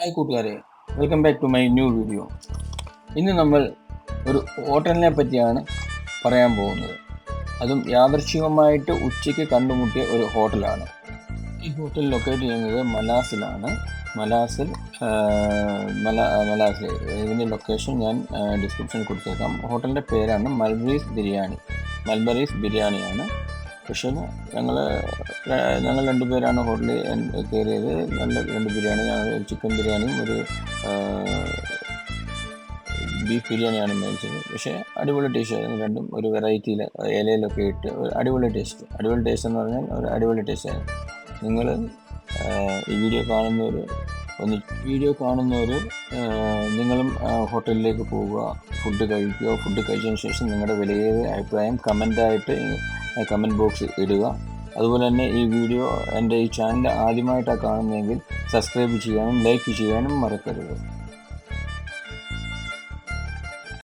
Hi കൂട്ടുകാരെ. Welcome back to my new video ഇന്ന് നമ്മൾ ഒരു ഹോട്ടലിനെ പറ്റിയാണ് പറയാൻ പോകുന്നത്. അതും യാദർശികമായിട്ട് ഉച്ചയ്ക്ക് കണ്ടുമുട്ടിയ ഒരു ഹോട്ടലാണ്. ഈ ഹോട്ടൽ ലൊക്കേറ്റ് ചെയ്യുന്നത് മലാസിലാണ്. മലാസിൽ മല മലാസിൽ ഇതിന്റെ ലൊക്കേഷൻ ഞാൻ ഡിസ്ക്രിപ്ഷനിൽ കൊടുത്തേക്കാം. ഹോട്ടലിന്റെ പേരാണ് മൽബറീസ് ബിരിയാണി. മൽബറീസ് ബിരിയാണിയാണ് പക്ഷേ ഞങ്ങൾ ഞങ്ങൾ രണ്ടുപേരാണ് ഹോട്ടലിൽ കയറിയത്. നല്ല രണ്ട് ബിരിയാണി ഞങ്ങൾ ചിക്കൻ ബിരിയാണിയും ഒരു ബീഫ് ബിരിയാണിയാണ് മേടിച്ചത്. പക്ഷേ അടിപൊളി ടേസ്റ്റ് ആയിരുന്നു രണ്ടും. ഒരു വെറൈറ്റിയിൽ ഇലയിലൊക്കെ ഇട്ട് ഒരു അടിപൊളി ടേസ്റ്റ്. അടിപൊളി ടേസ്റ്റ് എന്ന് പറഞ്ഞാൽ ഒരു അടിപൊളി ടേസ്റ്റ് ആയിരുന്നു. നിങ്ങൾ ഈ വീഡിയോ കാണുന്നവർ ഒന്ന് വീഡിയോ കാണുന്നവർ നിങ്ങളും ഹോട്ടലിലേക്ക് പോവുക. ഫുഡ് കഴിക്കുക. ഫുഡ് കഴിച്ചതിന് ശേഷം നിങ്ങളുടെ വിലയേറിയ അഭിപ്രായം കമന്റായിട്ട് കമന്റ് ബോക്സ് ഇടുക. അതുപോലെ തന്നെ ഈ വീഡിയോ എന്റെ ഈ ചാനൽ ആദ്യമായിട്ടാണ് കാണുന്നതെങ്കിൽ സബ്സ്ക്രൈബ് ചെയ്യാനും ലൈക്ക് ചെയ്യാനും മറക്കരുത്.